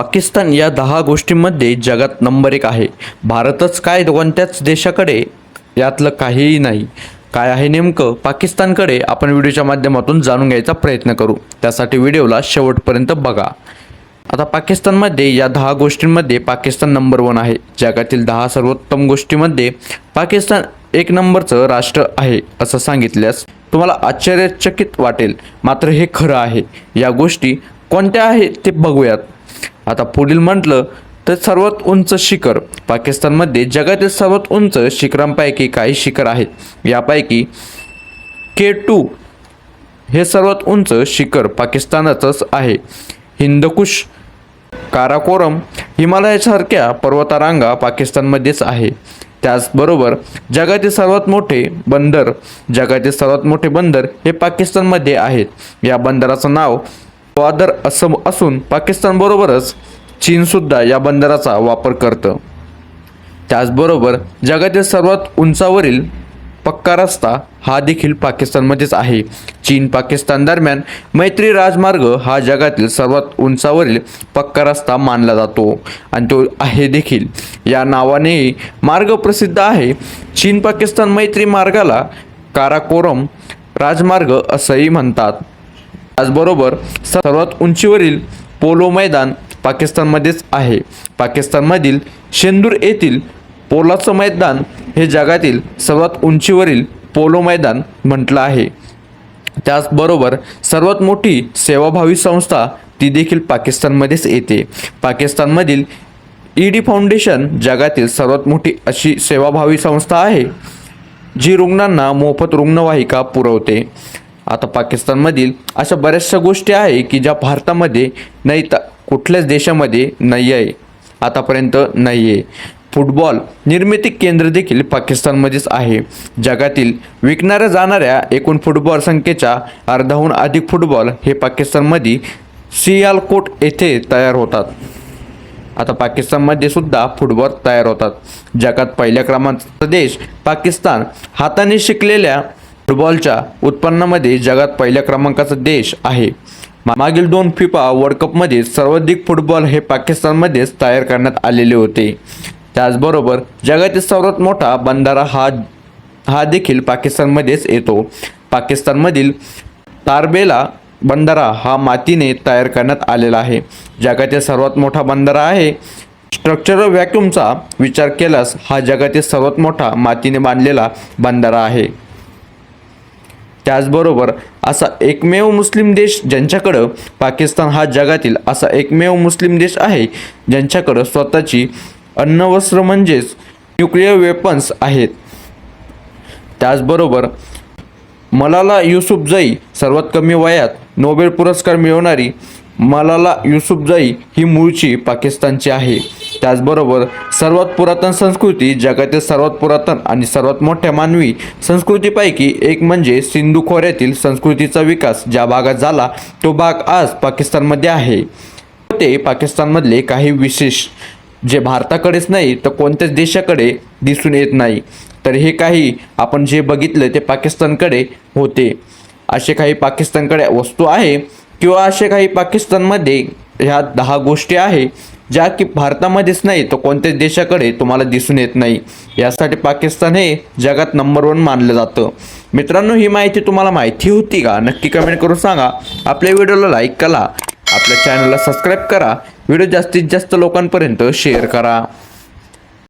पाकिस्तान या दहा गोष्टींमध्ये जगात नंबर एक आहे. भारतच काय कोणत्याच देशाकडे? यातलं काहीही नाही. काय आहे नेमकं? पाकिस्तानकडे आपण व्हिडिओच्या माध्यमातून जाणून घ्यायचा प्रयत्न करू. त्यासाठी व्हिडिओला शेवटपर्यंत बघा. आता पाकिस्तानमध्ये या दहा गोष्टींमध्ये पाकिस्तान नंबर वन आहे. जगातील दहा सर्वोत्तम गोष्टीमध्ये पाकिस्तान एक नंबरचं राष्ट्र आहे असं सांगितल्यास तुम्हाला आश्चर्यचकित वाटेल. मात्र हे खरं आहे. या गोष्टी कोणत्या आहेत ते बघूयात. आता पुढील म्हटलं तर सर्वात उंच शिखर. पाकिस्तानमध्ये जगातील सर्वात उंच शिखरांपैकी काही शिखर आहेत. यापैकी के टू हे सर्वात उंच शिखर पाकिस्तानाचंच आहे. हिंदकुश काराकोरम हिमालयासारख्या पर्वतारांगा पाकिस्तानमध्येच आहे. त्याचबरोबर जगातील सर्वात मोठे बंदर जगातील सर्वात मोठे बंदर हे पाकिस्तानमध्ये आहेत. या बंदराचं नाव ग्वादर असं असून पाकिस्तानबरोबरच चीनसुद्धा या बंदराचा वापर करतं. त्याचबरोबर जगातील सर्वात उंचावरील पक्का रस्ता हा देखील पाकिस्तानमध्येच आहे. चीन पाकिस्तान दरम्यान मैत्री राजमार्ग हा जगातील सर्वात उंचावरील पक्का रस्ता मानला जातो. आणि तो आहे देखील. या नावानेही मार्ग प्रसिद्ध आहे. चीन पाकिस्तान मैत्री मार्गाला काराकोरम राजमार्ग असंही म्हणतात. त्याचबरोबर सर्वात उंचीवरील पोलो मैदान पाकिस्तानमध्येच आहे. पाकिस्तानमधील शेंदूर येथील पोलाचं मैदान हे जगातील सर्वात उंचीवरील पोलो मैदान म्हटलं आहे. त्याचबरोबर सर्वात मोठी सेवाभावी संस्था ती देखील पाकिस्तानमध्येच येते. पाकिस्तानमधील ईडी फाउंडेशन जगातील सर्वात मोठी अशी सेवाभावी संस्था आहे जी रुग्णांना मोफत रुग्णवाहिका पुरवते. आता पाकिस्तानमधील अशा बऱ्याचशा गोष्टी आहे की ज्या भारतामध्ये नाही तर कुठल्याच देशामध्ये नाही आहे आतापर्यंत नाही आहे फुटबॉल निर्मिती केंद्र देखील पाकिस्तानमध्येच आहे. जगातील विकणाऱ्या जाणाऱ्या एकूण फुटबॉल संख्येच्या अर्धाहून अधिक फुटबॉल हे पाकिस्तानमध्ये सियालकोट येथे तयार होतात. आता पाकिस्तानमध्ये सुद्धा फुटबॉल तयार होतात. जगात पहिल्या क्रमांकाचा देश पाकिस्तान. हाताने शिकलेल्या फुटबॉलच्या उत्पन्नामध्ये जगात पहिल्या क्रमांकाचा देश आहे. मा- मागील दोन फिफा वर्ल्ड कपमध्ये सर्वाधिक फुटबॉल हे पाकिस्तानमध्येच तयार करण्यात आलेले होते. त्याचबरोबर जगातील सर्वात मोठा बंधारा हा हा देखील पाकिस्तानमध्येच येतो. पाकिस्तानमधील तारबेला बंधारा हा मातीने तयार करण्यात आलेला आहे. जगातील सर्वात मोठा बंधारा आहे. स्ट्रक्चरल व्हॅक्यूमचा विचार केल्यास हा जगातील सर्वात मोठा मातीने बांधलेला बंधारा आहे. त्याचबरोबर असा एकमेव मुस्लिम देश ज्यांच्याकडं पाकिस्तान हा जगातील असा एकमेव मुस्लिम देश आहे ज्यांच्याकडं स्वतःची अन्नवस्त्र म्हणजेच न्यूक्लिअर वेपन्स आहेत. त्याचबरोबर मलाला युसुफजई सर्वात कमी वयात नोबेल पुरस्कार मिळवणारी मलाला युसुफजाई ही मूळची पाकिस्तानची आहे. त्याचबरोबर सर्वात पुरातन संस्कृती जगातील सर्वात पुरातन आणि सर्वात मोठ्या मानवी संस्कृतीपैकी एक म्हणजे सिंधू खोऱ्यातील संस्कृतीचा विकास ज्या भागात झाला तो भाग आज पाकिस्तानमध्ये आहे. ते पाकिस्तानमधले काही विशेष जे भारताकडेच नाही तर कोणत्याच देशाकडे दिसून येत नाही. तर हे काही आपण जे बघितलं ते पाकिस्तानकडे होते. असे काही पाकिस्तानकडे वस्तू आहे किंवा असे काही पाकिस्तानमध्ये ह्या दहा गोष्टी आहे ज्या की भारतामध्येच नाही तर कोणत्याच देशाकडे तुम्हाला दिसून येत नाही. यासाठी पाकिस्तान हे जगात नंबर वन मानलं जातं. मित्रांनो ही माहिती तुम्हाला माहिती होती का? नक्की कमेंट करून सांगा. आपल्या व्हिडिओला लाईक करा. आपल्या चॅनलला सबस्क्राईब करा. व्हिडिओ जास्तीत जास्त लोकांपर्यंत शेअर करा.